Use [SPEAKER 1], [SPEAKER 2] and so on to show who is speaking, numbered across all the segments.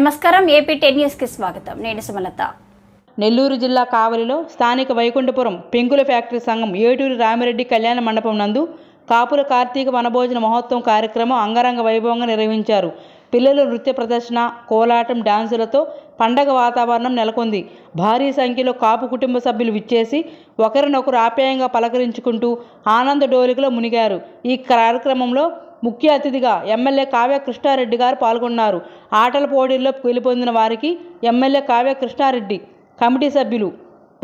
[SPEAKER 1] నమస్కారం AP ten న్యూస్కి స్వాగతం. నేను సుమలత.
[SPEAKER 2] నెల్లూరు జిల్లా కావలిలో స్థానిక వైకుంఠపురం పెంకుల ఫ్యాక్టరీ సంఘం ఏటూరి రామిరెడ్డి కళ్యాణ మండపం నందు కాపుల కార్తీక వనభోజన మహోత్సవం కార్యక్రమం అంగరంగ వైభవంగా నిర్వహించారు. పిల్లలు నృత్య ప్రదర్శన కోలాటం డాన్సులతో పండగ వాతావరణం నెలకొంది. భారీ సంఖ్యలో కాపు కుటుంబ సభ్యులు విచ్చేసి ఒకరినొకరు ఆప్యాయంగా పలకరించుకుంటూ ఆనంద డోలికలో మునిగారు. ఈ కార్యక్రమంలో ముఖ్య అతిథిగా ఎమ్మెల్యే కావ్య కృష్ణారెడ్డి గారు పాల్గొన్నారు. ఆటల పోటీల్లో గెలుపొందిన వారికి ఎమ్మెల్యే కావ్య కృష్ణారెడ్డి కమిటీ సభ్యులు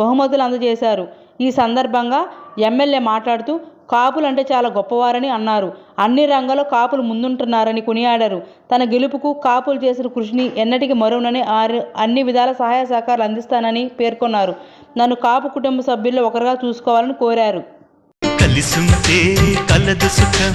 [SPEAKER 2] బహుమతులు అందజేశారు. ఈ సందర్భంగా ఎమ్మెల్యే మాట్లాడుతూ కాపులు అంటే చాలా గొప్పవారని అన్నారు. అన్ని రంగాల్లో కాపులు ముందుంటున్నారని కొనియాడారు. తన గెలుపుకు కాపులు చేసిన కృషిని ఎన్నటికీ మరోనని ఆరు అన్ని విధాల సహాయ సహకారాలు అందిస్తానని పేర్కొన్నారు. నన్ను కాపు కుటుంబ సభ్యుల్లో ఒకరుగా చూసుకోవాలని కోరారు.
[SPEAKER 3] కలిసుంటే కలదు సుఖం.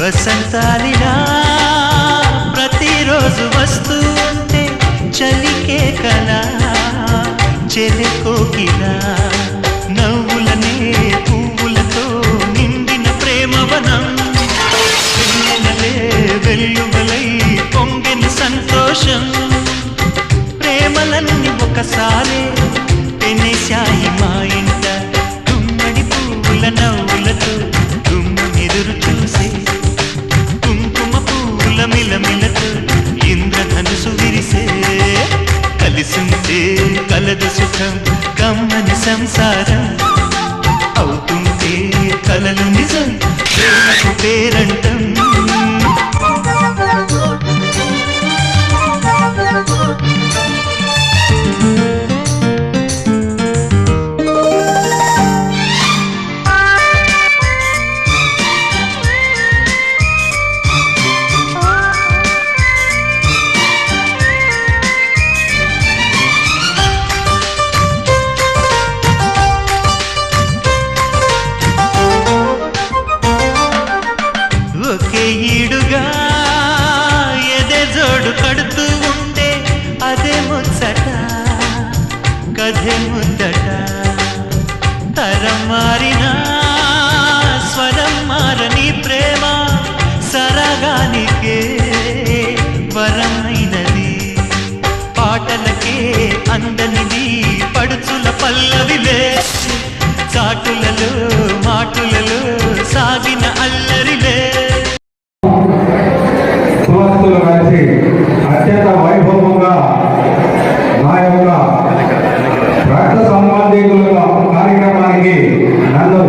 [SPEAKER 3] వసంతాలిలా ప్రతిరోజు వస్తూ ఉంటే చలికే కలా చెలికోకిలా నవ్వులనే పువ్వులతో నిండిన ప్రేమవనం పిల్లలే వెల్లువలై పొంగిన సంతోషం ప్రేమలన్నీ ఒకసారి కలలు కథే ముద్దట తరం మారినా స్వరం మారని ప్రేమ సరగానికే వరమైనది. పాటలకే అందనిది పడుచుల పల్లవిలే
[SPEAKER 4] చాటుల సంబంధికుల కార్యక్రమానికి నన్ను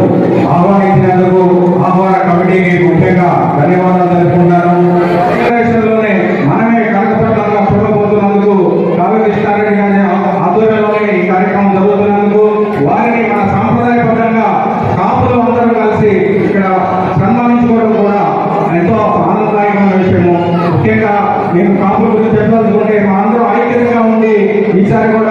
[SPEAKER 4] ఆహ్వానించినందుకు ఆహ్వాన కమిటీకి ముఖ్యంగా ధన్యవాదాలు తెలుపుకున్నాను మనమే కనకపట్నంగా చూడబోతున్నందుకు కావ్యకృష్ణారెడ్డి గారి ఆధ్వర్యంలోనే ఈ కార్యక్రమం జరుగుతున్నందుకు వారిని మన సాంప్రదాయబద్ధంగా కాపులు అందరూ కలిసి ఇక్కడ సన్మానించుకోవడం కూడా ఎంతో ఆనందదాయకమైన విషయము. ముఖ్యంగా నేను కాపుల గురించి చెప్పాల్సుకుంటే మా అందరూ ఐక్యంగా ఉంది ఈసారి కూడా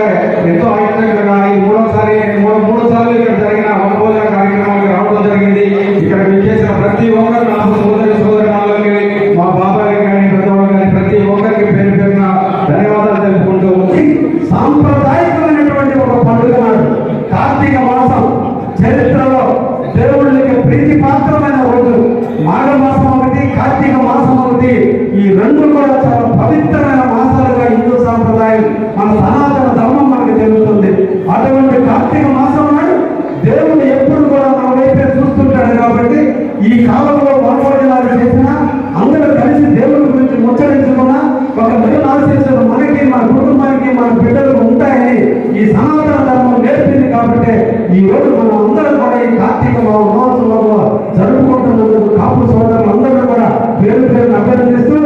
[SPEAKER 4] ఆశీస్సులు మనకి మన కుటుంబానికి మన బిడ్డలకు ఉంటాయని
[SPEAKER 5] ఈ సనాతన ధర్మం నేర్పింది కాబట్టి ఈ రోజు మనం అందరం కూడా ఈ కార్తీక మహోత్సవంలో జరుపుకుంటున్నందుకు కాపు సోదరులందరూ కూడా పేరు పేరును అభ్యర్థిస్తూ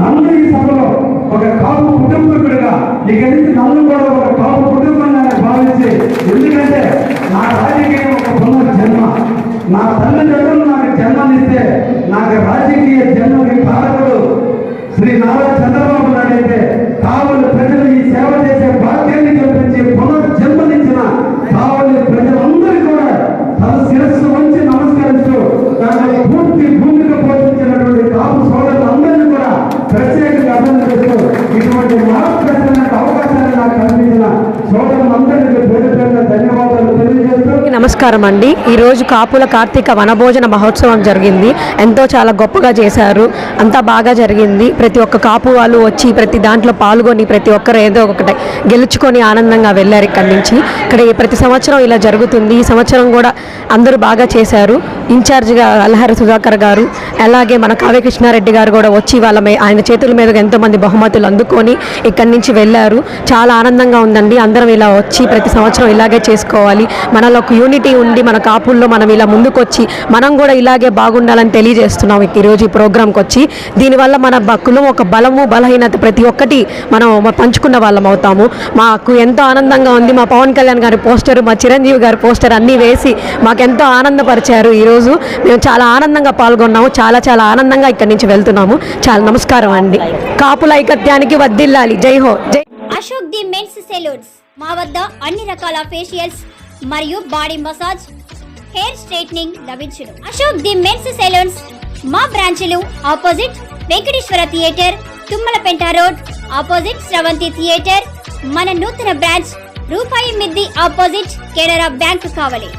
[SPEAKER 5] నన్ను ఈ సభలో ఒక కాపు కుటుంబీకుడిగా ఇక నుంచి నన్ను కూడా ఒక కాపు కుటుంబంగా భావించి ఎందుకంటే నా రాజకీయం ఒక పునర్ జన్మ. నా తల్లిదండ్రులు నాకు జన్మనిస్తే నాకు రాజకీయ జన్మకి కారకుడు శ్రీ నారా చంద్ర నాయుడు అయితే కావలి ప్రజలు ఈ సేవ చేసే భాగ్యాన్ని కల్పించి పునర్జన్మనిచ్చిన కావలి ప్రజలందరూ కూడా తన శిరస్సు వంచి నమస్కరిస్తూ నాకు పూర్తి భూమిక పోషించినటువంటి కాపు సోదరులందరినీ కూడా ప్రత్యేకంగా అభినందిస్తూ ఇటువంటి మహత్వమైన అవకాశాన్ని నాకు కల్పించిన సోదరులందరికీ అందరికీ
[SPEAKER 6] నమస్కారం అండి. ఈరోజు కాపుల కార్తీక వనభోజన మహోత్సవం జరిగింది. ఎంతో చాలా గొప్పగా చేశారు. అంతా బాగా జరిగింది. ప్రతి ఒక్క కాపు వాళ్ళు వచ్చి ప్రతి దాంట్లో పాల్గొని ప్రతి ఒక్కరు ఏదో ఒకటి గెలుచుకొని ఆనందంగా వెళ్ళారు ఇక్కడి నుంచి. ఇక్కడ ప్రతి సంవత్సరం ఇలా జరుగుతుంది. ఈ సంవత్సరం కూడా అందరూ బాగా చేశారు. ఇన్ఛార్జ్గా అల్హరి సుధాకర్ గారు అలాగే మన కావ్య కృష్ణారెడ్డి గారు కూడా వచ్చి వాళ్ళ మే- ఆయన చేతుల మీదుగా ఎంతోమంది బహుమతులు అందుకొని ఇక్కడి నుంచి వెళ్ళారు. చాలా ఆనందంగా ఉందండి. అందరం ఇలా వచ్చి ప్రతి సంవత్సరం ఇలాగే చేసుకోవాలి. మనలో ఒక యూనిటీ ఉండి మన కాపుల్లో మనం ఇలా ముందుకొచ్చి మనం కూడా ఇలాగే బాగుండాలని తెలియజేస్తున్నాం ఈ రోజు ఈ ప్రోగ్రాంకి వచ్చి. దీనివల్ల మన కులం ఒక బలము బలహీనత ప్రతి ఒక్కటి మనం పంచుకున్న వాళ్ళం అవుతాము. మాకు ఎంతో ఆనందంగా ఉంది. మా పవన్ కళ్యాణ్ గారి పోస్టర్ మా చిరంజీవి గారి పోస్టర్ అన్నీ వేసి మాకు మాకెంతో ఆనందపరిచారు. ఈరోజు మేము చాలా ఆనందంగా పాల్గొన్నాము. చాలా చాలా ఆనందంగా ఇక్కడి నుంచి వెళ్తున్నాము. చాలా నమస్కారం అండి. కాపుల ఐకత్యానికి వద్దిల్లాలి. జై హో. జై.
[SPEAKER 1] Ashok the men's saloons. మా వద్ద అన్ని రకాల ఫేషియల్స్ మరియు బాడీ మసాజ్ హెయిర్ స్ట్రైట్నింగ్ లభించును. అశోక్ ది మెన్స్ సెలూన్స్ మా బ్రాంచ్లు opposite Venkateswara theatre Tummalapenta road opposite Sravanthi theatre. మన నూతన బ్రాంచ్ రూపాయి మిద్ది ఆపోజిట్ కెనరా బ్యాంక్ కావలి.